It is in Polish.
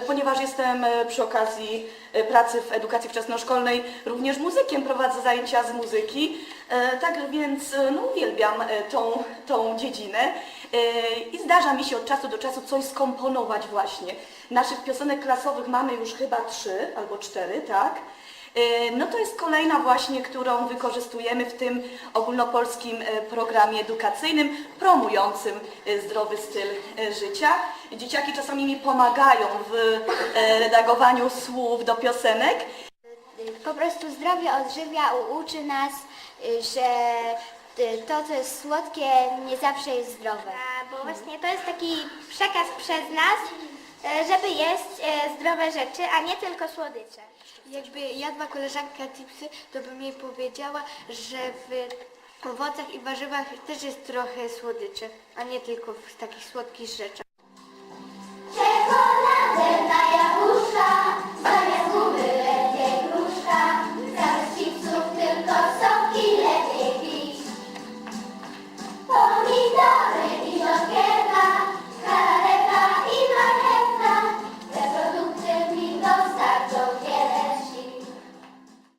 Ponieważ jestem e, przy okazji e, pracy w edukacji wczesnoszkolnej również muzykiem, prowadzę zajęcia z muzyki, e, tak więc e, no, uwielbiam e, tą, tą dziedzinę e, i zdarza mi się od czasu do czasu coś skomponować właśnie. Naszych piosenek klasowych mamy już chyba trzy albo cztery, tak? E, No to jest kolejna właśnie, którą wykorzystujemy w tym ogólnopolskim e, programie edukacyjnym promującym e, zdrowy styl życia. Dzieciaki czasami mi pomagają w redagowaniu słów do piosenek. Po prostu zdrowie odżywia, uczy nas, y, że y, to, co jest słodkie, nie zawsze jest zdrowe. bo właśnie to jest taki przekaz przez nas, żeby jeść e, zdrowe rzeczy, a nie tylko słodycze. Jakby jadła koleżanka chipsy, to bym jej powiedziała, że w owocach i warzywach też jest trochę słodyczy, a nie tylko w takich słodkich rzeczach.